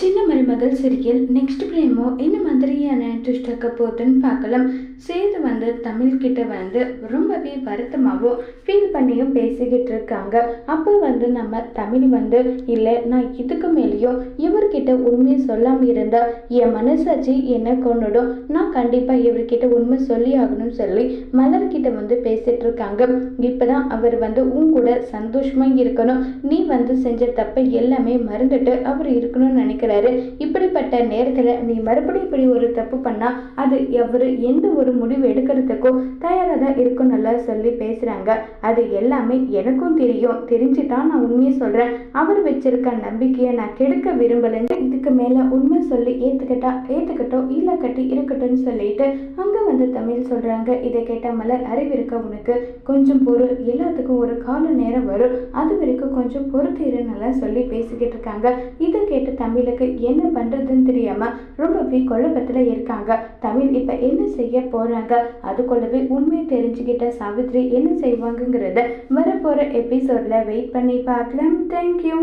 சின்ன மருமகள் serial next பிரேமோ என்ன மாதிரியான ட்விஸ்ட் ஆக்க போகுதுன்னு பார்க்கலாம். சேது வந்து தமிழ் கிட்ட வந்து ரொம்பவே வருத்தமாகவும் ஃபீல் பண்ணியும் பேசிக்கிட்டு இருக்காங்க. அப்போ வந்து நம்ம தமிழ் வந்து இல்லை நான் இதுக்கு மேலேயும் இவர்கிட்ட உண்மையை சொல்லாமல் இருந்தால் என் மனசாட்சி என்ன கொண்டுடும் நான் கண்டிப்பாக இவர்கிட்ட உண்மை சொல்லி ஆகணும்னு சொல்லி மலர்கிட்ட வந்து பேசிகிட்டு இருக்காங்க. இப்போ தான் அவர் வந்து உன் கூட சந்தோஷமாக இருக்கணும். நீ வந்து செஞ்ச தப்பை எல்லாமே மறந்துட்டு அவர் இருக்கணும்னு நினைக்கிறாரு இப்படிப்பட்ட நேரத்தில் நீ மறுபடியும் இப்படி ஒரு தப்பு பண்ணால் அது எவரு எந்த ஒரு முடிவு எடுக்கிறதுக்கும் தயாராக தான் இருக்கும் நல்லா சொல்லி பேசுகிறாங்க அது எல்லாமே எனக்கும் தெரியும். தெரிஞ்சு தான் நான் உண்மையை சொல்கிறேன் அவர் வச்சிருக்க நம்பிக்கையை நான் கெடுக்க விரும்பலைன்னு இதுக்கு மேலே உண்மை சொல்லி ஏற்றுக்கிட்டா ஏற்றுக்கட்டும் இல்லை கட்டி இருக்கட்டும்னு சொல்லிட்டு அங்கே வந்து தமிழ் சொல்கிறாங்க இதை கேட்ட மலர் அறிவிருக்க உனக்கு கொஞ்சம் பொருள் எல்லாத்துக்கும் ஒரு கால நேரம் வரும். அது வரைக்கும் கொஞ்சம் பொறுத்து இருன்னு சொல்லி பேசிக்கிட்டு இருக்காங்க. இதை கேட்டு தமிழுக்கு என்ன பண்ணுறதுன்னு தெரியாமல் ரொம்பவே குழப்பத்தில் இருக்காங்க. தமிழ் இப்போ என்ன செய்ய போகிறாங்க அதுக்குள்ளவே உண்மையை தெரிஞ்சுக்கிட்ட சாவித்ரி என்ன செய்வாங்கங்கிறத வரப்போகிற எபிசோடில் வெயிட் பண்ணி பார்க்கலாம். தேங்க்யூ